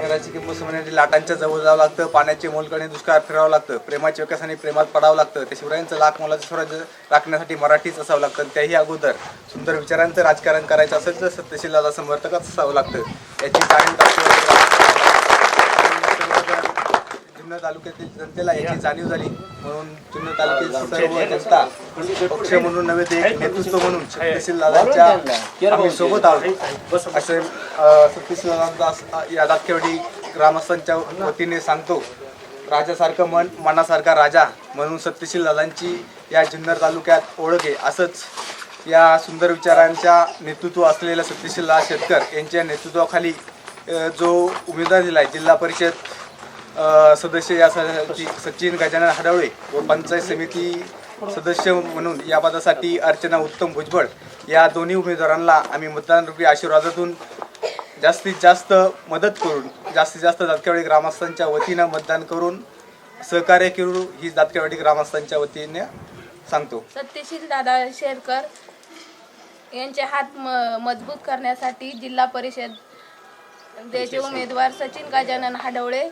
घराची किंमत समजण्यासाठी लाटांच्या जवळ जावं लागतं पाण्याचे मोलकडे दुष्काळात फिरावं लागतं प्रेमाच्या विकासाने प्रेमात पडावं लागतं ते शिवरायांचं लाख मोलाचं स्वराज्य राखण्यासाठी मराठीच असावं लागतं त्याही अगोदर. सुंदर विचारांचं राजकारण करायचं असेल तर सत्यशीलला समर्थकच असावं लागतं. याची कारण जुन्नर तालुक्यातील जनतेला याची जाणीव झाली. म्हणून जुन्नर तालुक्यातील सर्व जनता पक्ष म्हणून नव्हे ते एक नेतृत्व म्हणून सत्यशील दादांच्या आम्ही सोबत आहोत. असे सत्यशील दादा या दातकेवाडी ग्रामस्थांच्या वतीने सांगतो. राजासारखं मन मनासारखा राजा म्हणून सत्यशील दादांची या जुन्नर तालुक्यात ओळख आहे. असंच या सुंदर विचारांच्या नेतृत्व असलेल्या सत्यशील दादा शेतकर यांच्या नेतृत्वाखाली जो उमेदवार दिला आहे जिल्हा परिषद सदस्य यासाठी सचिन गजानन हडवळे व पंचायत समिती सदस्य म्हणून या पदासाठी अर्चना उत्तम भुजबळ या दोन्ही उमेदवारांना आम्ही मतदान रूपी आशीर्वादातून जास्तीत जास्त मदत करून जास्तीत जास्त दातकेवाडी ग्रामस्थांच्या वतीनं मतदान करून सहकार्य करू ही दातकेवाडी ग्रामस्थांच्या वतीने सांगतो. सत्यशील दादा शेरकर यांचे हात म- मजबूत करण्यासाठी जिल्हा परिषद त्याचे उमेदवार सचिन गजानन हाडवळे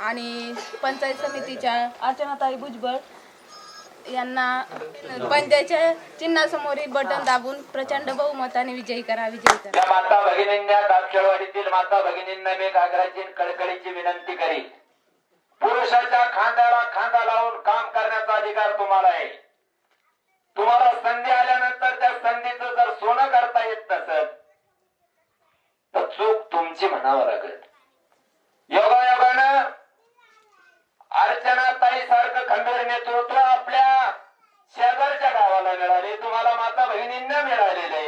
आणि पंचायत समितीच्या अर्चनाताई भुजबळ यांना पंचायतच्या चिन्हासमोरील बटन दाबून प्रचंड बहुमताने विजयी करा विजयी करा. या माता भगिनींना दापखेडवाडीतील माता भगिनींना मी गागराची कळकळीची विनंती करीन. पुरुषाच्या खांद्याला खांदा लावून काम करण्याचा अधिकार तुम्हाला आहे. तुम्हाला संधी आल्यानंतर त्या संधीचं जर सोनं करता येत नसत तर चूक तुमची म्हणावं लागेल योगायोगानं अर्चना ताई सारखं खंबीर नेतृत्व आपल्या शेजारच्या गावाला मिळाले. तुम्हाला माता बहिणींना मिळालेले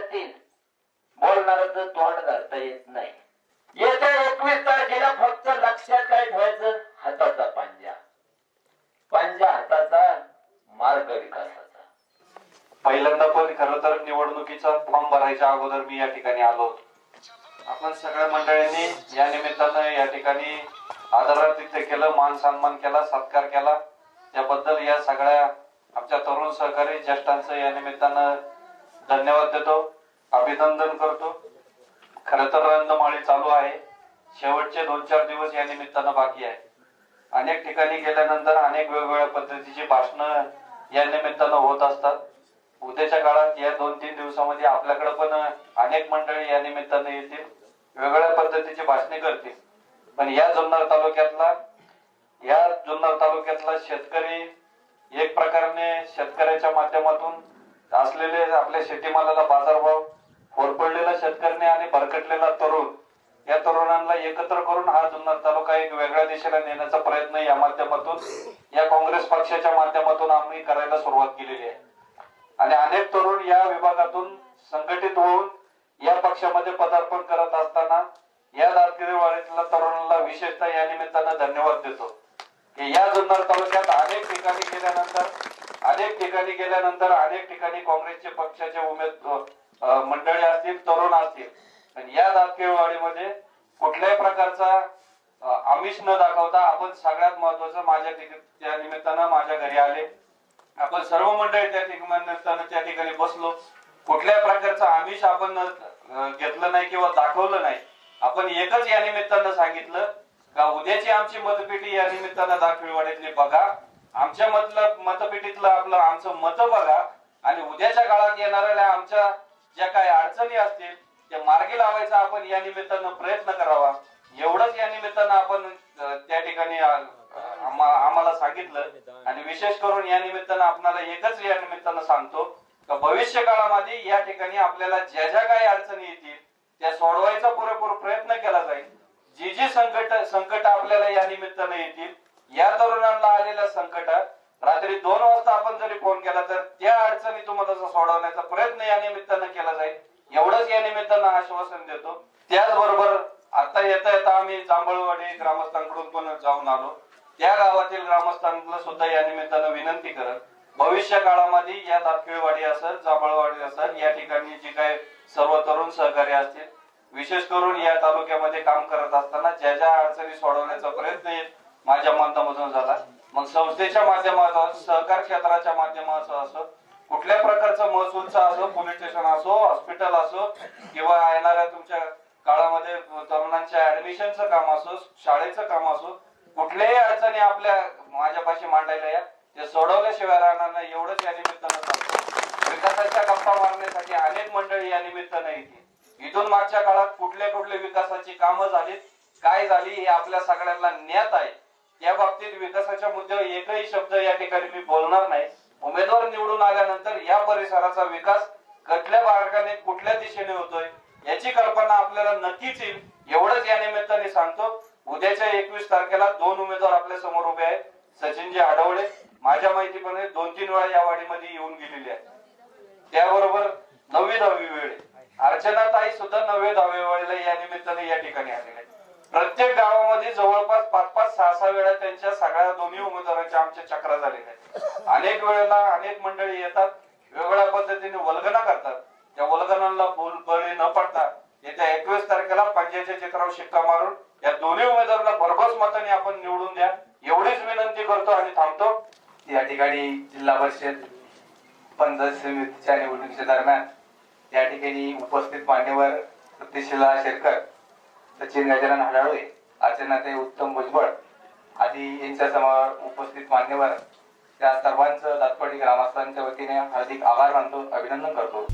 वर्गना करतील बोलणारच तोंड धरता येत नाही. येत्या एकवीस तारखेला फक्त लक्षात काय ठेवायचं? हाताचा पांजा. पांजा हाताचा मार्ग विकासाचा. पहिल्यांदा पण खर तर निवडणुकीचा फॉर्म भरायच्या अगोदर मी या ठिकाणी आलो. आपण सगळ्या मंडळींनी या निमित्तानं या ठिकाणी आदरातिथ्य केलं मान सन्मान केला सत्कार केला. त्याबद्दल या सगळ्या आमच्या तरुण सहकारी ज्येष्ठांचं या निमित्तानं धन्यवाद देतो. अभिनंदन करतो. खर तर रंगमाळी चालू आहे. शेवटचे दोन चार दिवस या निमित्तानं बाकी आहे. अनेक ठिकाणी गेल्यानंतर अनेक वेगवेगळ्या पद्धतीची भाषणं या निमित्तानं होत असतात. उद्याच्या काळात या दोन तीन दिवसामध्ये आपल्याकडे पण अनेक मंडळी या निमित्तानं येतील. वेगवेगळ्या पद्धतीची भाषणे करतील. पण या जुन्नर तालुक्यातला या जुन्नर तालुक्यातला शेतकरी एक प्रकारे शेतकऱ्याच्या माध्यमातून असलेले आपल्या शेतीमालाला बाजारभाव होरपडलेला शेतकऱ्यांनी आणि भरकटलेला तरुण या तरुणांना एकत्र करून हा जुन्नर तालुका एक वेगळ्या दिशेला नेण्याचा प्रयत्न या माध्यमातून या काँग्रेस पक्षाच्या माध्यमातून आम्ही करायला सुरुवात केलेली आहे. आणि अनेक तरुण या विभागातून संघटित होऊन या पक्षामध्ये पदार्पण करत असताना या दातगिरीवाडीतल्या तरुणाला विशेषतः या निमित्तानं धन्यवाद देतो की या जुन्नर तालुक्यात अनेक ठिकाणी गेल्यानंतर अनेक ठिकाणी गेल्यानंतर अनेक ठिकाणी काँग्रेसचे पक्षाचे उमेद मंडळी असतील तरुण असतील. आणि या दातकेवाडीमध्ये कुठल्याही प्रकारचा आमिष न दाखवता आपण सगळ्यात महत्वाचं माझ्या त्या निमित्तानं माझ्या घरी आले. आपण सर्व मंडळी त्या ठिकाणी त्या ठिकाणी बसलो. कुठल्याही प्रकारचं आमिष आपण घेतलं नाही किंवा दाखवलं नाही. आपण एकच या निमित्तानं सांगितलं का उद्याची आमची मतपेटी या निमित्तानं दाखविवाडीतली बघा. आमच्या मतलं मतपेटीतलं आपलं आमचं मत बघा. आणि उद्याच्या काळात येणाऱ्या आमच्या ज्या काही अडचणी असतील त्या मार्गी लावायचा आपण या निमित्तानं प्रयत्न करावा. एवढंच या निमित्तानं आपण त्या ठिकाणी आम्हाला सांगितलं. आणि विशेष करून या निमित्तानं आपल्याला एकच या निमित्तानं सांगतो का भविष्य काळामध्ये या ठिकाणी आपल्याला ज्या ज्या काही अडचणी येतील त्या सोडवायचा पुरेपूर प्रयत्न केला जाईल. जी जी संकट संकट आपल्याला या निमित्तानं येतील या तरुणांना आलेल्या संकटात रात्री दोन वाजता आपण जरी फोन केला तर त्या अडचणी तुम्हाला सोडवण्याचा प्रयत्न या निमित्तानं केला जाईल. एवढंच या निमित्तानं आश्वासन देतो. त्याचबरोबर आता येता येता आम्ही जांभळवाडी ग्रामस्थांकडून पण जाऊन आलो. त्या गावातील ग्रामस्थांना सुद्धा या निमित्तानं विनंती करत भविष्य काळामध्ये या दातखिळवाडी असेल जांभळवाडी असेल या ठिकाणी जी काही सर्व तरुण सहकारी असतील विशेष करून या तालुक्यामध्ये काम करत असताना ज्या ज्या अडचणी सोडवण्याचा प्रयत्न माझ्या माध्यमातून झाला. मग संस्थेच्या माध्यमातून सहकार क्षेत्राच्या माध्यमातून असो कुठल्या प्रकारचं महसूलच असो पोलीस स्टेशन असो हॉस्पिटल असो किंवा येणाऱ्या तुमच्या काळामध्ये तरुणांच्या ऍडमिशनचं काम असो शाळेचं काम असो कुठल्याही अडचणी आपल्या माझ्यापाशी मांडायला या. ते सोडवल्याशिवाय राहणार नाही. एवढंच या निमित्तानं सांगतो. विकासाच्या गप्पा मारण्यासाठी अनेक मंडळी या निमित्तानं येते इथून मागच्या काळात कुठल्या कुठल्या विकासाची कामं झाली काय झाली हे आपल्या सगळ्यांना ज्ञात आहे. या बाबतीत विकासाच्या मुद्द्यावर एकही शब्द या ठिकाणी मी बोलणार नाही. उमेदवार निवडून आल्यानंतर या परिसराचा विकास कुठल्या मार्गाने कुठल्या दिशेने होतोय याची कल्पना आपल्याला नक्कीच येईल. एवढंच या निमित्ताने सांगतो उद्याच्या एकवीस तारखेला दोन उमेदवार आपल्यासमोर उभे आहेत. सचिनजी आढवळे माझ्या माहितीप्रमाणे दोन तीन वेळा या वाडीमध्ये येऊन गेलेले आहेत. त्याबरोबर नववी दहावी वेळ अर्चना ताई सुद्धा नववे दहावी वेळेला या निमित्ताने या ठिकाणी आलेल्या प्रत्येक गावामध्ये जवळपास पाच पाच सहा सहा वेळा त्यांच्या सगळ्या दोन्ही उमेदवारांच्या आमच्या चक्रा झालेल्या आहेत. अनेक वेळेला अनेक मंडळी येतात वेगवेगळ्या पद्धतीने वल्गना करतात. त्या वल्गनांना बोल बळी न पडता येत्या एकवीस तारखेला पंजाच्या चित्रावर शिक्का मारून या दोन्ही उमेदवारांना भरघोस मताने आपण निवडून द्या. एवढीच विनंती करतो आणि थांबतो. या ठिकाणी जिल्हा परिषद पंचायत समितीच्या निवडणुकीच्या दरम्यान या ठिकाणी उपस्थित मान्यवर सत्यशिला शेरकर सचिन गजानन हडाळवे अर्चनाताई उत्तम भुजबळ. आदी यांच्या समोर उपस्थित मान्यवर. त्या सर्वांचं दातपाडी ग्रामस्थांच्या वतीने हार्दिक आभार मानतो अभिनंदन करतो.